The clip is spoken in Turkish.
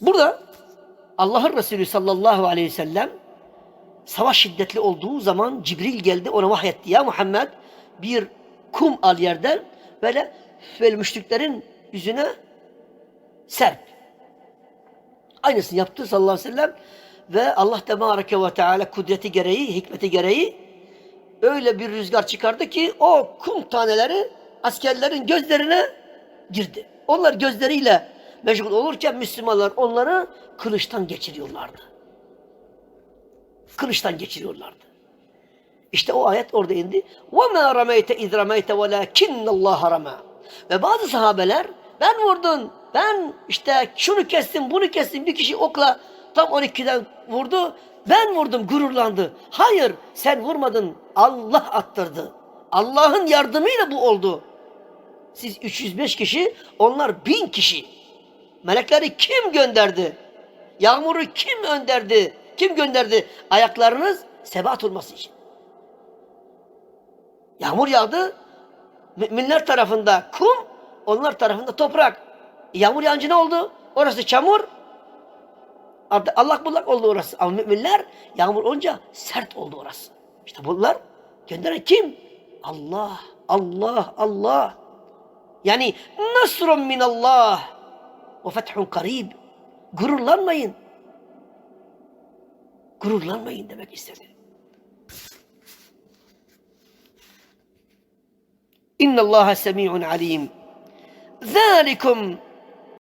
Burada Allah'ın Resulü sallallahu aleyhi ve sellem savaş şiddetli olduğu zaman Cibril geldi ona vahyetti. Ya Muhammed bir kum al yerden böyle, böyle müşriklerin yüzüne serp. Aynısını yaptı sallallahu aleyhi ve sellem ve Allah Tebareke ve Teala kudreti gereği, hikmeti gereği öyle bir rüzgar çıkardı ki o kum taneleri askerlerin gözlerine girdi. Onlar gözleriyle meşgul olurken Müslümanlar onları kılıçtan geçiriyorlardı. Kılıçtan geçiriyorlardı. İşte o ayet orada indi. وَمَا رَمَيْتَ اِذْ رَمَيْتَ وَلَاكِنَّ اللّٰهَ رَمَى Ve bazı sahabeler ben vurdum, ben işte şunu kestim, bunu kestim. Bir kişi okla tam 12'den vurdu. Ben vurdum, gururlandı. Hayır, sen vurmadın. Allah attırdı. Allah'ın yardımıyla bu oldu. Siz 305 kişi, onlar 1000 kişi. Melekleri kim gönderdi? Yağmuru kim önderdi? Kim gönderdi? Ayaklarınız sebat olması için. Yağmur yağdı. Müminler tarafında kum, onlar tarafında toprak. Yağmur yağınca ne oldu? Orası çamur. Allah bullak oldu orası. Ama müminler yağmur olunca sert oldu orası. İşte bunlar gönderen kim? Allah, Allah, Allah. Yani nasrun minallah ve وفتح قريب. قرر ماين قرر لأن ماين ده باك إن الله سميع عليم. ذلكم